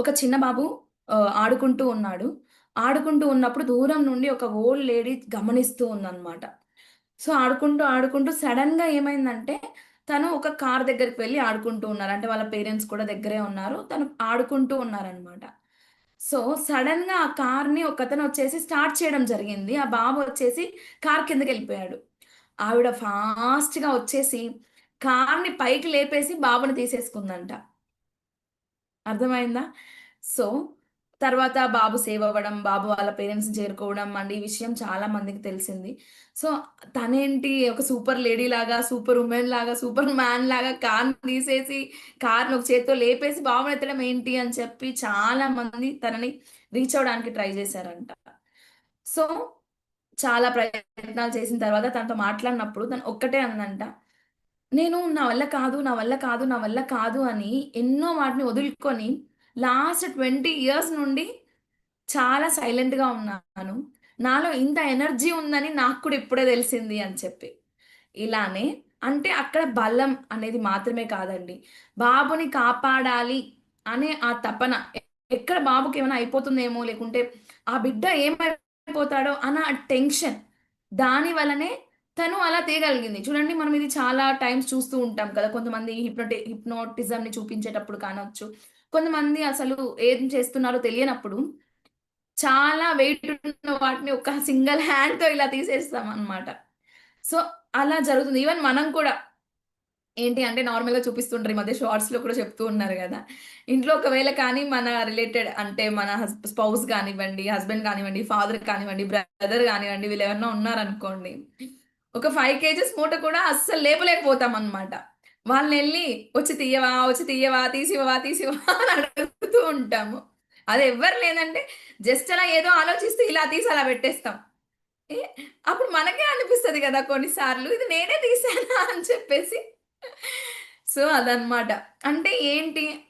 ఒక చిన్న బాబు ఆడుకుంటూ ఉన్నాడు. ఆడుకుంటూ ఉన్నప్పుడు దూరం నుండి ఒక ఓల్డ్ లేడీ గమనిస్తూ ఉందన్నమాట సో, ఆడుకుంటూ, ఆడుకుంటూ సడన్గా ఏమైందంటే, తను ఒక కార్ దగ్గరికి వెళ్ళి ఆడుకుంటూ ఉన్నారు. అంటే వాళ్ళ పేరెంట్స్ కూడా దగ్గరే ఉన్నారు. తను ఆడుకుంటూ ఉన్నారనమాట. సో, సడెన్‌గా ఆ కార్‌ని ఒకతనొచ్చేసి స్టార్ట్ చేయడం జరిగింది. ఆ బాబు వచ్చేసి కార్ కిందకి వెళ్ళిపోయాడు ఆవిడ ఫాస్ట్‌గా వచ్చేసి కార్‌ని పైకి లేపేసి బాబుని తీసేసుకుందంట. అర్థమైందా? సో, తర్వాత బాబు సేవ్ అవ్వడం, బాబు వాళ్ళ పేరెంట్స్‌ని చేరుకోవడం అండి ఈ విషయం చాలా మందికి తెలిసింది. సో, తనేంటి ఒక సూపర్ లేడీ లాగా, సూపర్ ఉమెన్ లాగా, సూపర్ మ్యాన్ లాగా కార్‌ని తీసేసి, కార్‌ని ఒక చేత్తో లేపేసి బాబుని ఎత్తడం ఏంటి అని చెప్పి చాలా మంది తనని రీచ్ అవ్వడానికి ట్రై చేశారంట. సో, చాలా ప్రయత్నాలు చేసిన తర్వాత తనతో మాట్లాడినప్పుడు తను ఒక్కటే అందంట. నేను నా వల్ల కాదు, నా వల్ల కాదు, నా వల్ల కాదు అని ఎన్నో వాటిని వదులుకొని లాస్ట్ 20 ఇయర్స్ నుండి చాలా సైలెంట్‌గా ఉన్నాను. నాలో ఇంత ఎనర్జీ ఉందని నాకు కూడా ఇప్పుడే తెలిసింది అని చెప్పి. ఇలానే అంటే అక్కడ బలం అనేది మాత్రమే కాదండి. బాబుని కాపాడాలి అనే ఆ తపన ఎక్కడ బాబుకి ఏమైనా అయిపోతుందేమో లేకుంటే ఆ బిడ్డ ఏమైపోతాడో అన్న టెన్షన్ దాని వల్లనే తను అలా తీయగలిగింది. చూడండి మనం ఇది చాలా టైమ్స్ చూస్తూ ఉంటాం కదా! కొంతమంది హిప్నోటి హిప్నోటిజం ని చూపించేటప్పుడు కానొచ్చు. కొంతమంది అసలు ఏం చేస్తున్నారో తెలియనప్పుడు చాలా వెయిట్ ఉన్న వాటిని ఒక సింగిల్ హ్యాండ్‌తో ఇలా తీసేస్తాం అనమాట సో, అలా జరుగుతుంది. ఈవెన్ మనం కూడా ఏంటి అంటే నార్మల్‌గా చూపిస్తుంటారు. ఈ మధ్య షార్ట్స్‌లో కూడా చెప్తూ ఉన్నారు కదా ఇంట్లో ఒకవేళ కానీ మన రిలేటెడ్ అంటే మన స్పౌస్ కానివ్వండి హస్బెండ్ కానివ్వండి, ఫాదర్ కానివ్వండి, బ్రదర్ కానివ్వండి వీళ్ళు ఎవరన్నా ఉన్నారనుకోండి. ఒక ఫైవ్ కేజెస్ మూట కూడా అస్సలు లేపలేకపోతాం అనమాట వాళ్ళని వెళ్ళి "వచ్చి తీయవా? వచ్చి తీయవా? తీసివా తీసివా అని అడుగుతూ ఉంటాము. అది ఎవ్వరు లేదంటే జస్ట్ అలా ఏదో ఆలోచిస్తూ ఇలా తీసి అలా పెట్టేస్తాం. ఏ అప్పుడు మనకే అనిపిస్తుంది కదా కొన్నిసార్లు ఇది నేనే తీసానా అని చెప్పేసి. సో, అదనమాట. అంటే ఏంటి